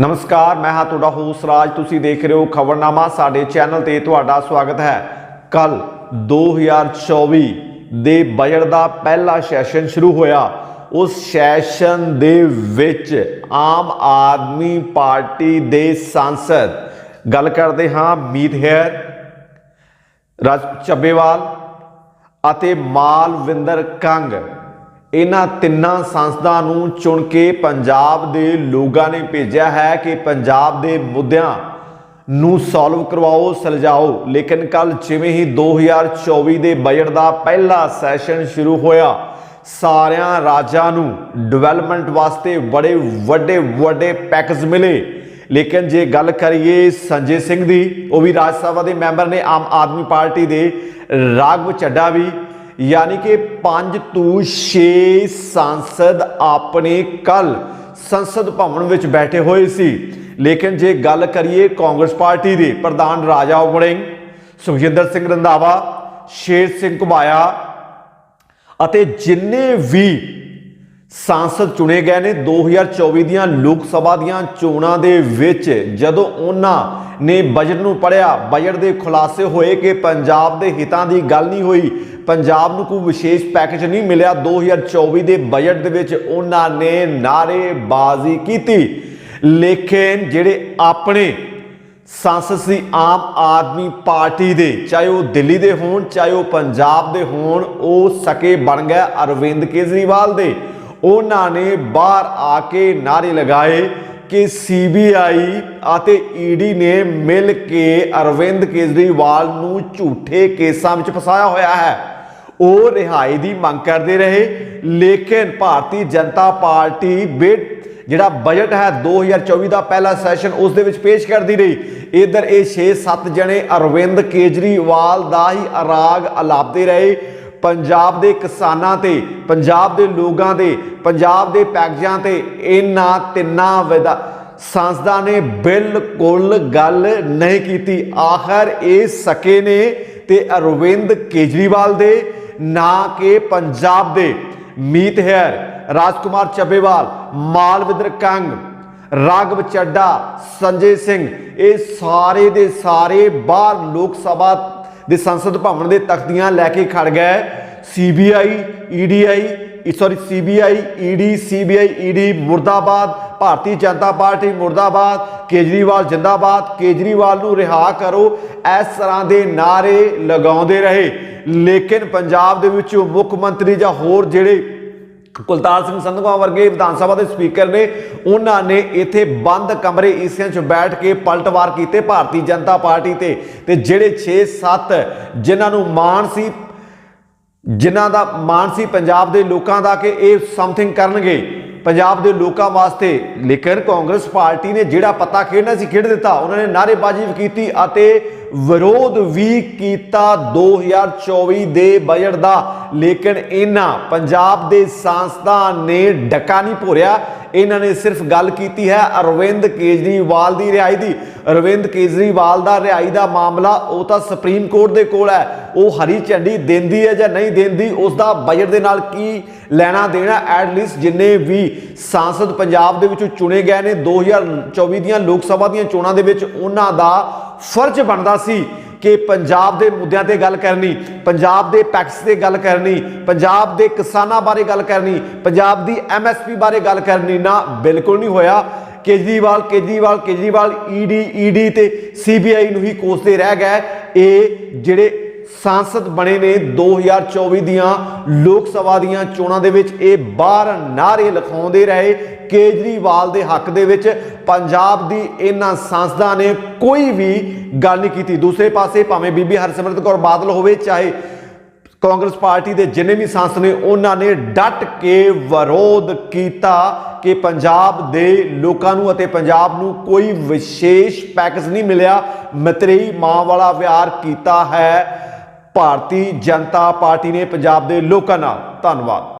ਨਮਸਕਾਰ, ਮੈਂ ਹਾਂ ਤੁਹਾਡਾ ਹੋਸ ਰਾਜ। ਤੁਸੀਂ ਦੇਖ ਰਹੇ ਹੋ ਖਬਰਨਾਮਾ। ਸਾਡੇ ਚੈਨਲ ਤੇ ਤੁਹਾਡਾ ਸਵਾਗਤ ਹੈ। ਕੱਲ 2024 ਦੇ ਬਜਟ ਦਾ ਪਹਿਲਾ ਸੈਸ਼ਨ ਸ਼ੁਰੂ ਹੋਇਆ। ਉਸ ਸੈਸ਼ਨ ਦੇ ਵਿੱਚ ਆਮ ਆਦਮੀ ਪਾਰਟੀ ਦੇ ਸੰਸਦ ਗੱਲ ਕਰਦੇ ਹਾਂ। ਮੀਤ ਹੈਰ ਰਾਜ ਚੱਬੇਵਾਲ ਅਤੇ ਮਾਲਵਿੰਦਰ ਕੰਗ। ਇਹਨਾਂ ਤਿੰਨਾਂ ਸੰਸਦਾਂ ਨੂੰ ਚੁਣ ਕੇ ਪੰਜਾਬ ਦੇ ਲੋਕਾਂ ਨੇ ਭੇਜਿਆ ਹੈ ਕਿ ਪੰਜਾਬ ਦੇ ਮੁੱਦਿਆਂ ਨੂੰ ਸੋਲਵ ਕਰਵਾਓ, ਸੁਲਝਾਓ। ਲੇਕਿਨ ਕੱਲ ਜਿਵੇਂ ਹੀ 2024 ਦੇ ਬਜਟ ਦਾ ਪਹਿਲਾ ਸੈਸ਼ਨ ਸ਼ੁਰੂ ਹੋਇਆ, ਸਾਰਿਆਂ ਰਾਜਾਂ ਨੂੰ ਡਿਵੈਲਪਮੈਂਟ ਵਾਸਤੇ ਬੜੇ ਵੱਡੇ ਵੱਡੇ ਪੈਕੇਜ ਮਿਲੇ। ਲੇਕਿਨ ਜੇ ਗੱਲ ਕਰੀਏ ਸੰਜੇ ਸਿੰਘ ਦੀ, ਉਹ ਵੀ ਰਾਜ ਸਭਾ ਦੇ ਮੈਂਬਰ ਨੇ, ਆਮ ਆਦਮੀ ਪਾਰਟੀ ਦੇ। ਰਾਘਵ ਚੱਡਾ ਵੀ ਯਾਨੀ ਕਿ 5 ਤੋਂ 6 ਸੰਸਦ ਆਪਣੇ ਕੱਲ ਸੰਸਦ ਭਵਨ ਵਿੱਚ ਬੈਠੇ ਹੋਏ ਸੀ। ਲੇਕਿਨ ਜੇ ਗੱਲ ਕਰੀਏ ਕਾਂਗਰਸ ਪਾਰਟੀ ਦੇ, ਪ੍ਰਧਾਨ ਰਾਜਾ ਵੜਿੰਗ ਸੁਖਜਿੰਦਰ ਸਿੰਘ ਰੰਧਾਵਾ, ਸ਼ੇਰ ਸਿੰਘ ਘੁਬਾਇਆ ਅਤੇ ਜਿੰਨੇ ਵੀ ਸੰਸਦ ਚੁਣੇ ਗਏ ਨੇ। 2024 ਦੀਆਂ ਲੋਕ ਸਭਾ ਦੀਆਂ ਚੋਣਾਂ ਦੇ ਵਿੱਚ ਜਦੋਂ ਉਹਨਾਂ ਨੇ ਬਜਟ ਨੂੰ ਪੜਿਆ ਬਜਟ ਦੇ ਖੁਲਾਸੇ ਹੋਏ ਕਿ ਪੰਜਾਬ ਦੇ ਹਿੱਤਾਂ ਦੀ ਗੱਲ ਨਹੀਂ ਹੋਈ, ਪੰਜਾਬ ਨੂੰ ਕੋਈ ਵਿਸ਼ੇਸ਼ ਪੈਕੇਜ ਨਹੀਂ ਮਿਲਿਆ। 2024 ਦੇ ਬਜਟ ਦੇ ਵਿੱਚ ਉਹਨਾਂ ਨੇ ਨਾਰੇਬਾਜ਼ੀ ਕੀਤੀ। ਲੇਕਿਨ ਜਿਹੜੇ ਆਪਣੇ ਸੰਸਦ ਸੀ, ਆਮ ਆਦਮੀ ਪਾਰਟੀ ਦੇ, ਚਾਹੇ ਉਹ ਦਿੱਲੀ ਦੇ ਹੋਣ, ਚਾਹੇ ਉਹ ਪੰਜਾਬ ਦੇ ਹੋਣ, ਉਹ ਸਕੇ ਬਣ ਗਏ ਅਰਵਿੰਦ ਕੇਜਰੀਵਾਲ ਦੇ। ਉਹਨਾਂ ਨੇ ਬਾਹਰ ਆ ਕੇ ਨਾਰੇ ਲਗਾਏ ਕਿ ਸੀਬੀਆਈ ਅਤੇ ਈਡੀ ਨੇ ਮਿਲ ਕੇ ਅਰਵਿੰਦ ਕੇਜਰੀਵਾਲ ਨੂੰ ਝੂਠੇ ਕੇਸਾਂ ਵਿੱਚ ਫਸਾਇਆ ਹੋਇਆ ਹੈ। ਉਹ ਰਿਹਾਈ ਦੀ ਮੰਗ ਕਰਦੇ ਰਹੇ, ਲੇਕਿਨ ਭਾਰਤੀ ਜਨਤਾ ਪਾਰਟੀ ਬਿਟ, ਜਿਹੜਾ ਬਜਟ ਹੈ 2024 ਦਾ ਪਹਿਲਾ ਸੈਸ਼ਨ, ਉਸ ਦੇ ਵਿੱਚ ਪੇਸ਼ ਕਰਦੀ ਰਹੀ। ਇਧਰ ਇਹ 6-7 ਜਣੇ ਅਰਵਿੰਦ ਕੇਜਰੀਵਾਲ ਦਾ ਹੀ ਅਰਾਗ ਅਲਾਪਦੇ ਰਹੇ। ਪੰਜਾਬ ਦੇ ਕਿਸਾਨਾਂ ਤੇ, ਪੰਜਾਬ ਦੇ ਲੋਕਾਂ ਦੇ ਪੰਜਾਬ ਦੇ ਪੈਕਜਾਂ ਤੇ ਇਹਨਾਂ ਤਿੰਨਾਂ ਵਿਦਾ ਸੰਸਦਾਂ ਨੇ ਬਿਲਕੁਲ ਗੱਲ ਨਹੀਂ ਕੀਤੀ। ਆਖਰ ਇਹ ਸਕੇ ਨੇ ਤੇ ਅਰਵਿੰਦ ਕੇਜਰੀਵਾਲ ਦੇ, ਨਾ ਕਿ ਪੰਜਾਬ ਦੇ। ਮੀਤ ਹੈਰ ਰਾਜਕੁਮਾਰ ਚੱਬੇਵਾਲ, ਮਾਲਵਿੰਦਰ ਕੰਗ ਰਾਗਵ ਚੱਡਾ ਸੰਜੇ ਸਿੰਘ, ਇਹ ਸਾਰੇ ਦੇ ਸਾਰੇ ਬਾਹਰ ਲੋਕ ਸਭਾ ਦੇ ਸੰਸਦ ਭਵਨ ਦੇ ਤਖਤੀਆਂ ਲੈ ਕੇ ਖੜ ਗਏ CBI, ਈਡੀਆਈ sorry CBI, ED CBI, ED ਮੁਰਦਾਬਾਦ, ਭਾਰਤੀ ਜਨਤਾ ਪਾਰਟੀ ਮੁਰਦਾਬਾਦ, ਕੇਜਰੀਵਾਲ ਜਿੰਦਾਬਾਦ, ਕੇਜਰੀਵਾਲ ਨੂੰ ਰਿਹਾ ਕਰੋ, ਇਸ ਤਰ੍ਹਾਂ ਦੇ ਨਾਰੇ ਲਗਾਉਂਦੇ ਰਹੇ। ਲੇਕਿਨ ਪੰਜਾਬ ਦੇ ਵਿੱਚ ਮੁੱਖ ਮੰਤਰੀ ਜਾਂ ਹੋਰ ਜਿਹੜੇ ਕੁਲਤਾਰ ਸਿੰਘ ਸੰਧਵਾ ਵਰਗੇ ਵਿਧਾਨ ਸਭਾ ਦੇ ਸਪੀਕਰ ਨੇ, ਉਹਨਾਂ ਨੇ ਇੱਥੇ ਬੰਦ ਕਮਰੇ ਏਸੀਆਂ 'ਚ ਬੈਠ ਕੇ ਪਲਟਵਾਰ ਕੀਤੇ ਭਾਰਤੀ ਜਨਤਾ ਪਾਰਟੀ ਤੇ। ਤੇ ਜਿਹੜੇ 6-7 ਜਿਨ੍ਹਾਂ ਨੂੰ ਮਾਣ ਸੀ, ਜਿਨ੍ਹਾਂ ਦਾ ਮਾਣ ਸੀ ਪੰਜਾਬ ਦੇ ਲੋਕਾਂ ਦਾ ਕਿ ਇਹ ਸਮਥਿੰਗ ਕਰਨਗੇ। ਪੰਜਾਬ ਦੇ ਲੋਕਾਂ ਵਾਸਤੇ, ਲੇਕਿਨ ਕਾਂਗਰਸ ਪਾਰਟੀ ਨੇ ਜਿਹੜਾ ਪੱਤਾ ਖੇਡਣਾ ਸੀ, ਖੇਡ ਦਿੱਤਾ। ਉਹਨਾਂ ਨੇ ਨਾਅਰੇਬਾਜ਼ੀ ਕੀਤੀ ਅਤੇ ਵਿਰੋਧ ਵੀ ਕੀਤਾ 2024 ਦੇ ਬਜਟ ਦਾ। ਲੇਕਿਨ ਇਹਨਾਂ ਪੰਜਾਬ ਦੇ ਸੰਸਦਾਂ ਨੇ ਡੱਕਾ ਨਹੀਂ ਭੋਰਿਆ। ਇਹਨਾਂ ਨੇ ਸਿਰਫ ਗੱਲ ਕੀਤੀ ਹੈ ਅਰਵਿੰਦ ਕੇਜਰੀਵਾਲ ਦੀ ਰਿਹਾਈ ਦੀ। ਅਰਵਿੰਦ ਕੇਜਰੀਵਾਲ ਦਾ ਰਿਹਾਈ ਦਾ ਮਾਮਲਾ ਉਹ ਤਾਂ ਸੁਪਰੀਮ ਕੋਰਟ ਦੇ ਕੋਲ ਹੈ। ਉਹ ਹਰੀ ਝੰਡੀ ਦਿੰਦੀ ਹੈ ਜਾਂ ਨਹੀਂ ਦਿੰਦੀ, ਉਸ ਦਾ ਬਜਟ ਦੇ ਨਾਲ ਕੀ ਲੈਣਾ ਦੇਣਾ ਐਟ ਲੀਸਟ ਜਿੰਨੇ ਵੀ ਸਾਂਸਦ ਪੰਜਾਬ ਦੇ ਵਿੱਚੋਂ ਚੁਣੇ ਗਏ ਨੇ 2024 ਦੀਆਂ ਲੋਕ ਸਭਾ ਦੀਆਂ ਚੋਣਾਂ ਦੇ ਵਿੱਚ ਉਹਨਾਂ ਦਾ ਫਰਜ਼ ਬਣਦਾ ਸੀ ਕਿ ਪੰਜਾਬ ਦੇ ਮੁੱਦਿਆਂ ਤੇ ਗੱਲ ਕਰਨੀ, ਪੰਜਾਬ ਦੇ ਟੈਕਸ ਤੇ ਗੱਲ ਕਰਨੀ, ਪੰਜਾਬ ਦੇ ਕਿਸਾਨਾਂ ਬਾਰੇ ਗੱਲ ਕਰਨੀ, ਪੰਜਾਬ ਦੀ ਐਮਐਸਪੀ ਬਾਰੇ ਗੱਲ ਕਰਨੀ ਨਾ, ਬਿਲਕੁਲ ਨਹੀਂ ਹੋਇਆ। ਕੇਜਰੀਵਾਲ ਕੇਜਰੀਵਾਲ ਕੇਜਰੀਵਾਲ ਈਡੀ ਈਡੀ ਤੇ ਸੀਬੀਆਈ ਨੂੰ ਹੀ ਕੋਸਦੇ ਰਹਿ ਗਏ। ਇਹ ਜਿਹੜੇ ਸੰਸਦ ਬਣੇ ਨੇ 2024 ਦੀਆਂ ਲੋਕ ਸਭਾ ਦੀਆਂ ਚੋਣਾਂ ਦੇ ਵਿੱਚ ਇਹ ਬਾਹਰ ਨਾਰੇ ਲਿਖਾਉਂਦੇ ਰਹੇ ਕੇਜਰੀਵਾਲ ਦੇ ਹੱਕ ਦੇ ਵਿੱਚ ਪੰਜਾਬ ਦੀ ਇਹਨਾਂ ਸੰਸਦਾਂ ਨੇ ਕੋਈ ਵੀ ਗੱਲ ਨਹੀਂ ਕੀਤੀ ਦੂਸਰੇ ਪਾਸੇ ਭਾਵੇਂ ਬੀਬੀ ਹਰਸਿਮਰਤ ਕੌਰ ਬਾਦਲ ਹੋਵੇ ਚਾਹੇ ਕਾਂਗਰਸ ਪਾਰਟੀ ਦੇ ਜਿੰਨੇ ਵੀ ਸੰਸਦ ਨੇ ਉਹਨਾਂ ਨੇ ਡਟ ਕੇ ਵਿਰੋਧ ਕੀਤਾ ਕਿ ਪੰਜਾਬ ਦੇ ਲੋਕਾਂ ਨੂੰ ਅਤੇ ਪੰਜਾਬ ਨੂੰ ਕੋਈ ਵਿਸ਼ੇਸ਼ ਪੈਕੇਜ ਨਹੀਂ ਮਿਲਿਆ ਮਤਰੇਈ ਮਾਂ ਵਾਲਾ ਵਿਹਾਰ ਕੀਤਾ ਹੈ ਭਾਰਤੀ ਜਨਤਾ ਪਾਰਟੀ ਨੇ ਪੰਜਾਬ ਦੇ ਲੋਕਾਂ ਨਾਲ ਧੰਨਵਾਦ।